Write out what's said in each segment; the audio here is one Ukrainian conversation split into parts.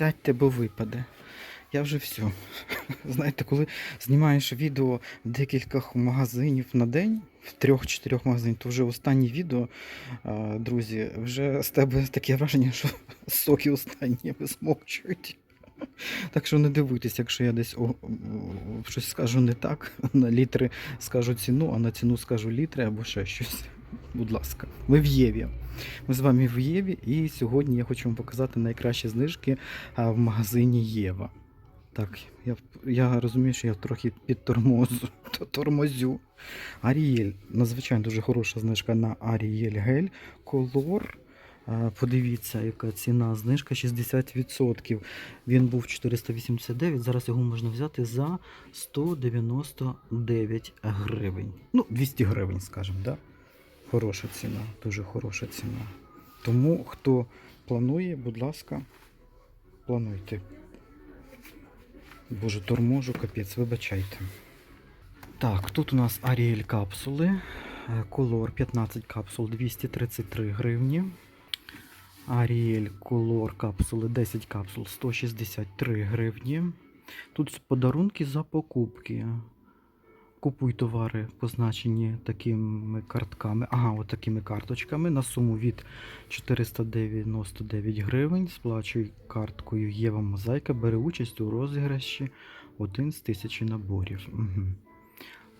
Сядьте, бо випаде. Я вже все. Знаєте, коли знімаєш відео в декількох магазинів на день, в трьох-чотирьох магазинах, то вже останнє відео, друзі, вже з тебе таке враження, що соки останні висмокчують. Так що не дивуйтесь, якщо я десь о, о, щось скажу не так, на літри скажу ціну, а на ціну скажу літри або ще щось. Будь ласка, ми в Єві. Ми з вами в Єві, і сьогодні я хочу вам показати найкращі знижки в магазині Єва. Так, я, я розумію, що я трохи підтормозу, тормозю. Арієль, надзвичайно дуже хороша знижка на Арієль Гель Колор. Подивіться, яка ціна. Знижка 60%. Він був 489, зараз його можна взяти за 199 гривень. Ну, 200 гривень, скажімо, да? Хороша ціна, дуже хороша ціна. Тому, хто планує, будь ласка, плануйте. Боже, торможу, капець, вибачайте. Так, тут у нас Аріель капсули. Е, Колор 15 капсул 233 гривні. Аріель Колор капсули 10 капсул 163 гривні. Тут подарунки за покупки. Купуй товари, позначені такими картками, ага, от такими карточками на суму від 499 гривень. Сплачуй карткою Єва Мозаїка, бере участь у розіграші один з тисячі наборів. Угу.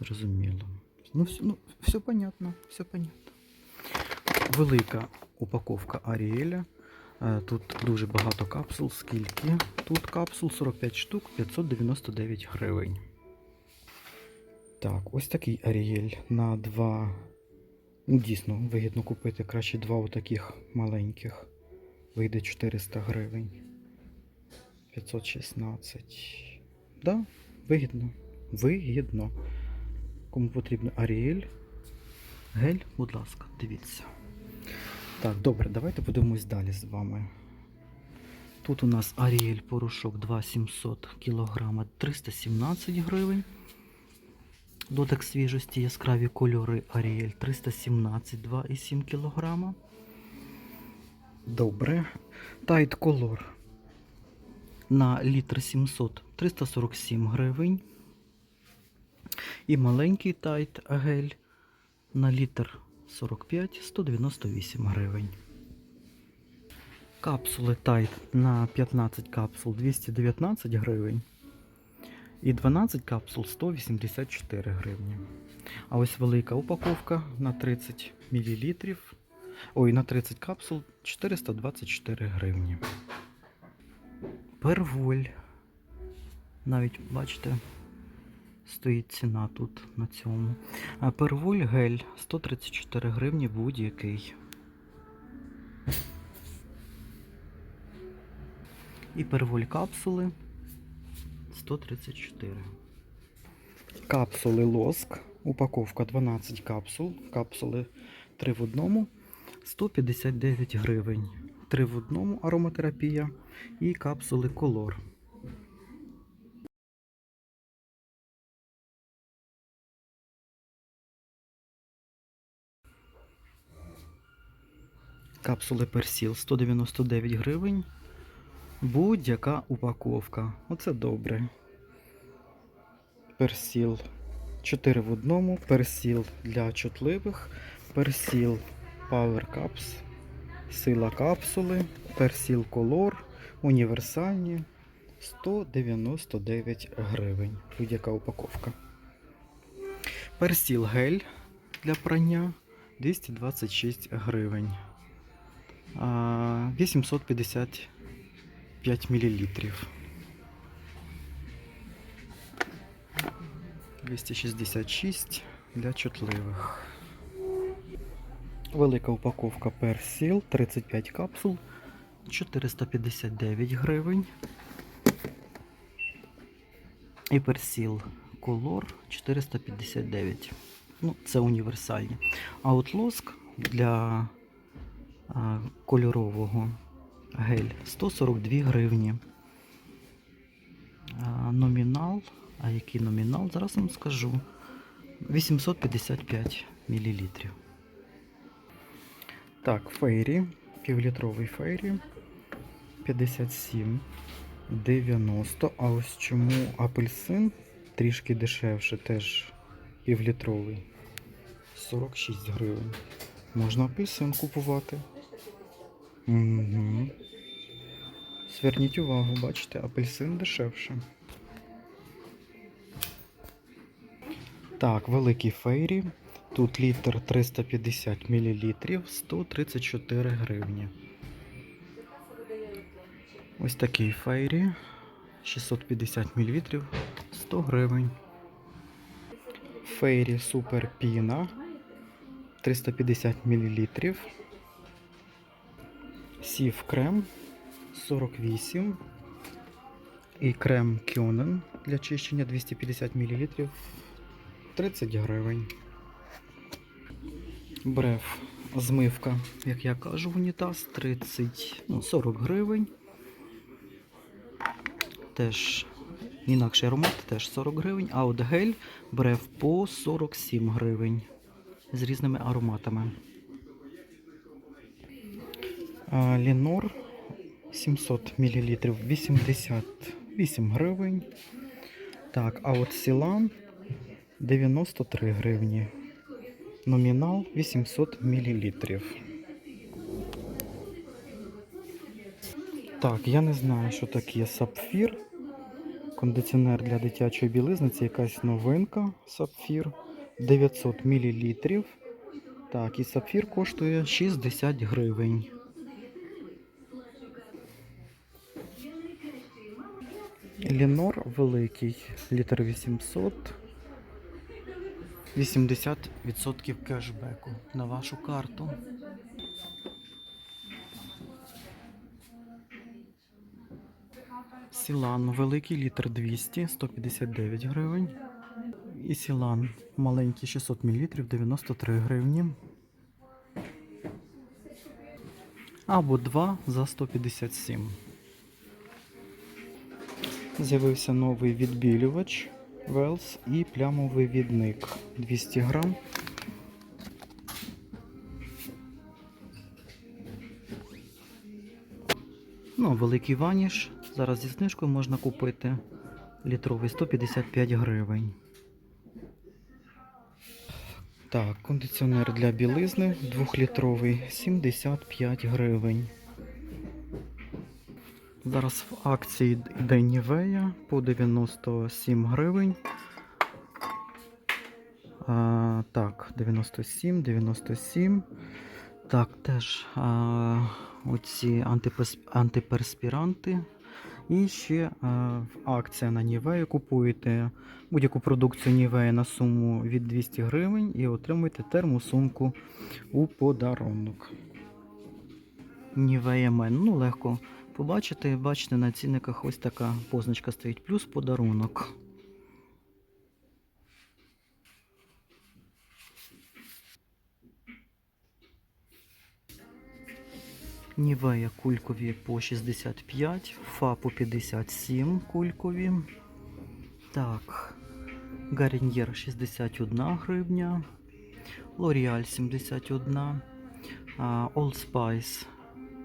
Зрозуміло. Ну, все, ну, все понятно, все понятно. Велика упаковка Аріеля. Е, Тут дуже багато капсул. Скільки? Тут капсул 45 штук, 599 гривень. Так, ось такий Аріель на два. Ну, дійсно, вигідно купити краще два отаких маленьких. Вийде 400 гривень. 516. Да, вигідно. Вигідно. Кому потрібен Аріель. Гель, будь ласка, дивіться. Так, добре, давайте подивимось далі з вами. Тут у нас Аріель порошок 2700 кг 317 гривень. Дотик свіжості, яскраві кольори Аріель 317 2,7 кг. Добре. Тайт колор на літр 700 347 гривень. І маленький тайт гель на літр 45 198 гривень. Капсули тайт на 15 капсул 219 гривень. І 12 капсул 184 гривні. А ось велика упаковка на 30 мл. Ой, на 30 капсул 424 гривні. Перволь. Навіть, бачите, стоїть ціна тут на цьому. Перволь гель 134 гривні будь-який. І перволь капсули 134. Капсули лоск. Упаковка 12 капсул. Капсули 3 в одному. 159 гривень. 3 в одному ароматерапія і капсули колор. Капсули персіл 199 гривень. Будь-яка упаковка. Оце добре. Персіл 4 в одному, персіл для чутливих, персіл Power Caps, сила капсули, персіл колор, універсальні 199 гривень. Будь-яка упаковка. Персіл гель для прання 226 гривень. А, 850 5 мл. 266 для чутливих. Велика упаковка персіл 35 капсул 459 гривень. І персіл колор 459. Ну, це універсальні. А от лоск для а, кольорового гель 142 гривні. А, номінал. А який номінал? Зараз вам скажу. 855 мл. Так, фейрі, півлітровий фейрі. 157 90. А ось чому апельсин трішки дешевше, теж півлітровий. 46 гривень. Можна апельсин купувати. Угу. Зверніть увагу, бачите, апельсин дешевше. Так, великий фейрі. Тут літр 350 мл, 134 гривні. Ось такий фейрі. 650 мл, 100 гривень. Фейрі Супер Піна 350 мл. Сів крем 48. І крем Кьонен для чищення 250 мл 30 гривень. Бреф змивка, як я кажу, унітаз 30, ну, 40 гривень. Теж інакший аромат, теж 40 гривень. А от гель бреф по 47 гривень з різними ароматами. Лінор 700 мл 88 гривень. Так, а от Сілан 93 гривні. Номінал 800 мл. Так, я не знаю, що таке сапфір. Кондиціонер для дитячої білизни це якась новинка. Сапфір 900 мл. Так, і сапфір коштує 60 гривень. Лінор великий, літр 800. 80% кешбеку на вашу карту. Сілан великий літр 200, 159 гривень. І Сілан маленький 600 мл 93 гривні. Або 2 за 157. З'явився новий відбілювач Велс і плямовий відник 200 грам. Ну, великий ваніш. Зараз зі знижкою можна купити літровий 155 гривень. Так, кондиціонер для білизни 2-літровий 75 гривень. Зараз в акції йде Нівея по 97 гривень. А, так, 97, 97. Так, теж а, оці антиперспіранти. І ще а, акція на Нівею купуєте будь-яку продукцію Нівея на суму від 200 гривень і отримуєте термосумку у подарунок. Нівея Мен. Ну, легко побачити. Бачите, на цінниках ось така позначка стоїть, плюс подарунок. Нівея кулькові по 65, Фа по 57 кулькові. Так, Гаріньєр 61 гривня, L'Oreal 71, а, Old Spice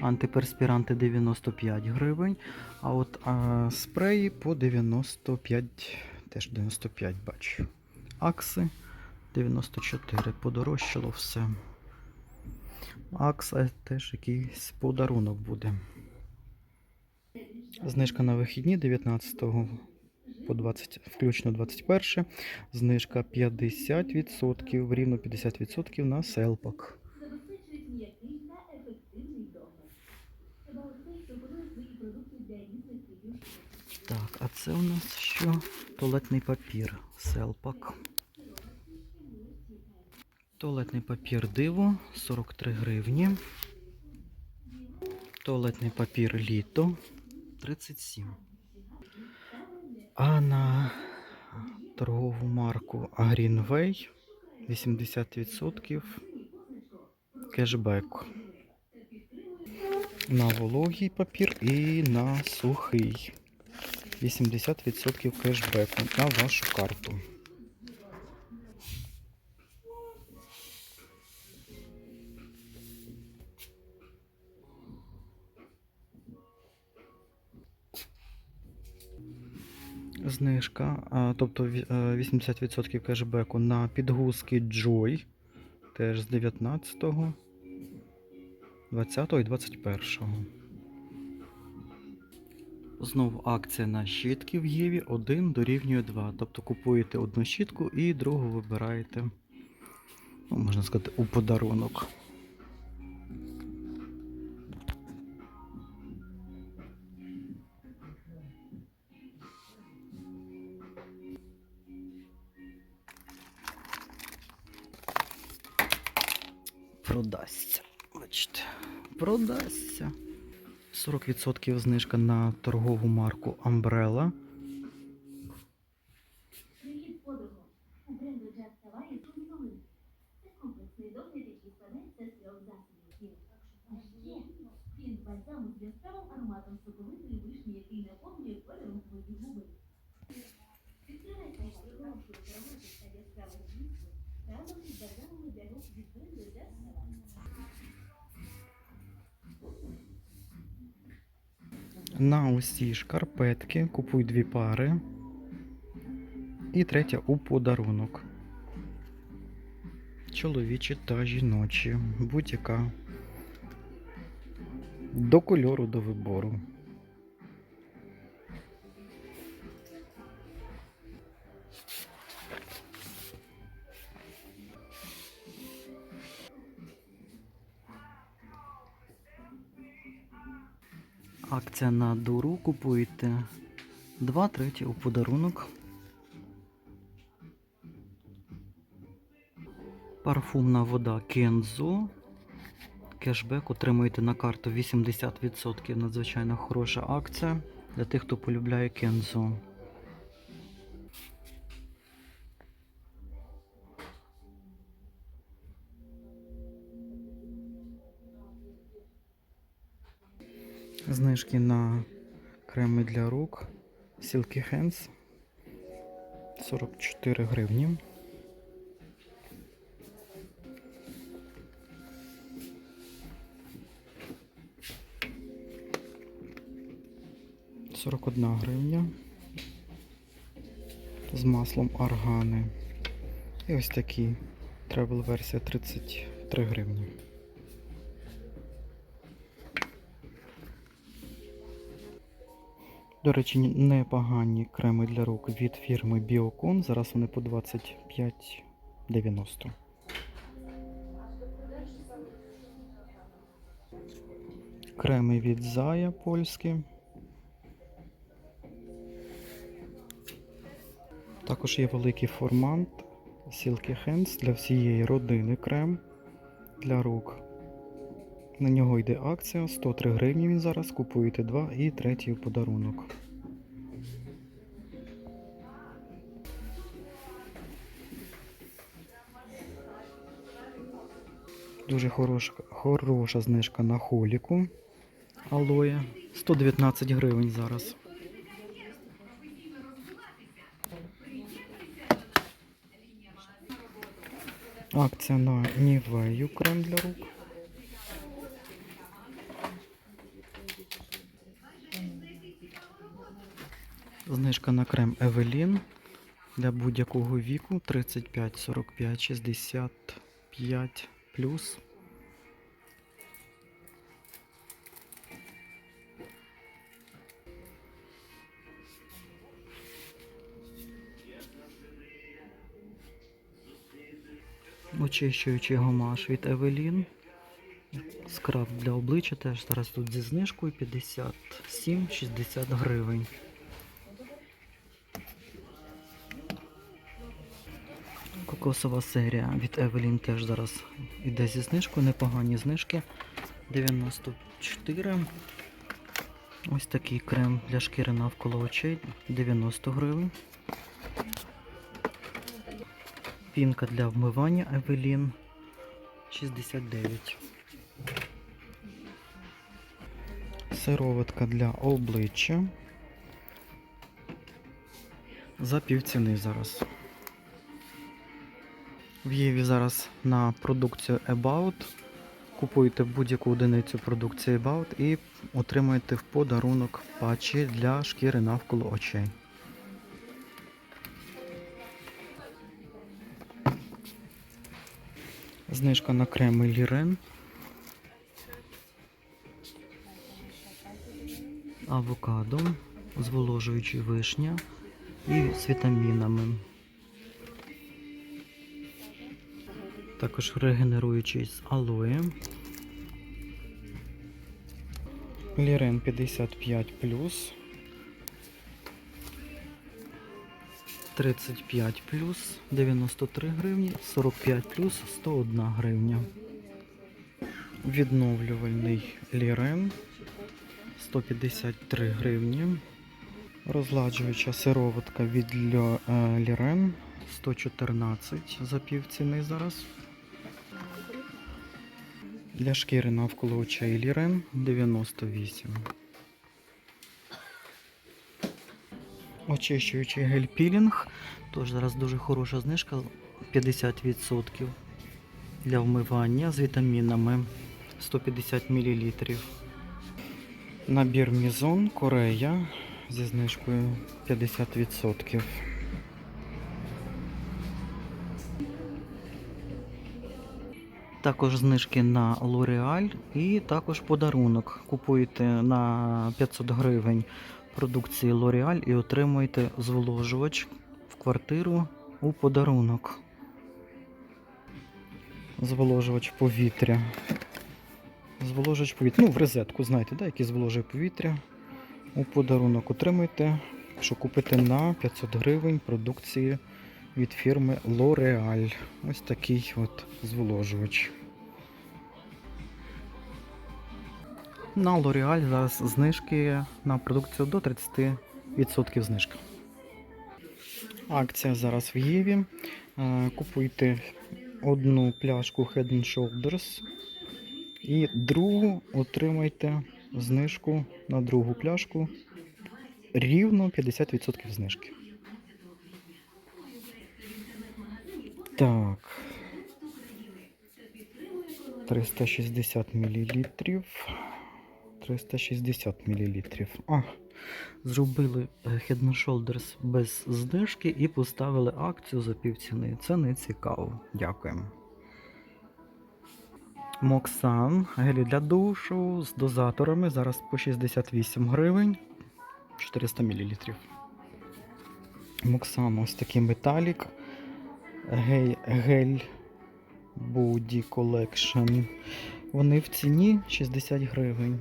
антиперспіранти 95 гривень, а от а, спреї по 95, теж 95 бачу. Акси 94, подорожчало все. Акса теж якийсь подарунок буде. Знижка на вихідні 19 по 20, включно 21. Знижка 50%, рівно 50% на селпак. Так, а це у нас що? Туалетний папір. Селпак. Туалетний папір диво 43 гривні. Туалетний папір літо 37. А на торгову марку Greenway 80% кешбек. На вологий папір і на сухий як 80% кешбеку на вашу карту. Знижка, тобто 80% кешбеку на підгузки Joy, теж з 19, 20 і 21. Знову акція на щітки в Єві 1 дорівнює 2. Тобто купуєте одну щітку і другу вибираєте, ну, можна сказати, у подарунок. Продасться. Бачите, продасться. 40% знижка на торгову марку Umbrella. Він бальзам з яскравим ароматом соковитої вишні, який наповнює На усі шкарпетки купуй дві пари. І третя у подарунок. Чоловічі та жіночі. Будь-яка. До кольору до вибору. Акція на дуру купуєте 2 треті у подарунок. Парфумна вода Кензо. Кешбек отримуєте на карту 80%. Надзвичайно хороша акція для тих, хто полюбляє Кензо. Знижки на креми для рук Silky Hands 44 гривні. Сорок одна гривня з маслом органи. І ось такі тревел версія 33 гривні. До речі, непогані креми для рук від фірми Biocon. Зараз вони по 25,90. Креми від Зая польські. Також є великий формат Silky Hands для всієї родини крем для рук. На нього йде акція 103 гривні. Він зараз купуєте два і третій подарунок. Дуже хороша, хороша знижка на холіку алоє. 119 гривень зараз. Акція на Нівею крем для рук. Знижка на крем Евелін для будь-якого віку 35, 45, 65 плюс. Очищуючий гомаш від Евелін. Скраб для обличчя теж зараз тут зі знижкою 57-60 гривень. Кокосова серія від Evelyn теж зараз іде зі знижкою, непогані знижки. 94. Ось такий крем для шкіри навколо очей 90 гривень. Пінка для вмивання Evelyn 69. Сироватка для обличчя. За півціни зараз. В Єві зараз на продукцію About. Купуєте будь-яку одиницю продукції About і отримуєте в подарунок патчі для шкіри навколо очей. Знижка на креми Лірен. Авокадо, зволожуючи вишня і з вітамінами. Також регенеруючий з алоє. Лірен 55 35 плюс 93 гривні, 45 плюс 101 гривня. Відновлювальний лірен 153 гривні. Розладжуюча сироватка від е, лірен 114 за пів ціни зараз. Для шкіри навколо очей лірен 98. Очищуючий гель-пілінг. Тож зараз дуже хороша знижка 50% для вмивання з вітамінами 150 мл. Набір Мізон Корея зі знижкою 50%. Також знижки на L'Oreal і також подарунок. Купуєте на 500 гривень продукції L'Oreal і отримуєте зволожувач в квартиру у подарунок. Зволожувач повітря. Зволожувач повітря. Ну, в розетку, знаєте, да, який зволожує повітря. У подарунок отримуєте, що купите на 500 гривень продукції від фірми L'Oreal. Ось такий от зволожувач. На L'Oreal зараз знижки на продукцію до 30% знижка. Акція зараз в Єві. Е, Купуйте одну пляшку Head Shoulders і другу отримайте знижку на другу пляшку рівно 50% знижки. Так. 360 мл. 360 мл. А, зробили е, Head Shoulders без знижки і поставили акцію за півціни. Це не цікаво. Дякуємо. Моксан, гелі для душу з дозаторами. Зараз по 68 гривень 400 мл. Моксан ось такий металік. Гель, Body Collection. Вони в ціні 60 гривень.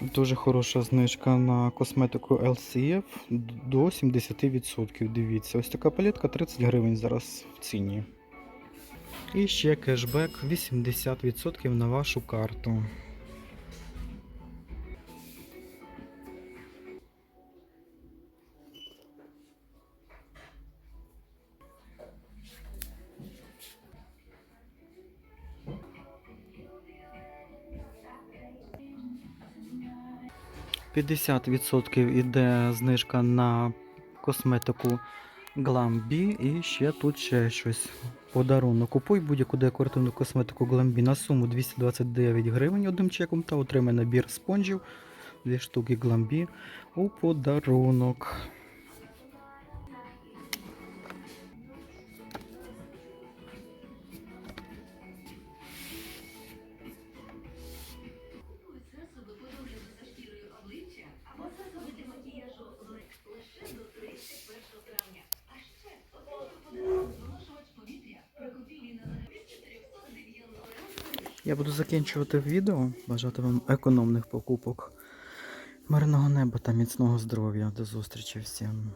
Дуже хороша знижка на косметику LCF до 70%. Дивіться, ось така палетка 30 гривень зараз в ціні. І ще кешбек 80% на вашу карту. – 50% іде знижка на косметику Glambi і ще тут ще щось. Подарунок. Купуй будь-яку декоративну косметику Glambi на суму 229 гривень одним чеком та отримай набір спонжів, дві штуки Glambi у подарунок. Закінчувати відео. Бажати вам економних покупок, мирного неба та міцного здоров'я. До зустрічі всім.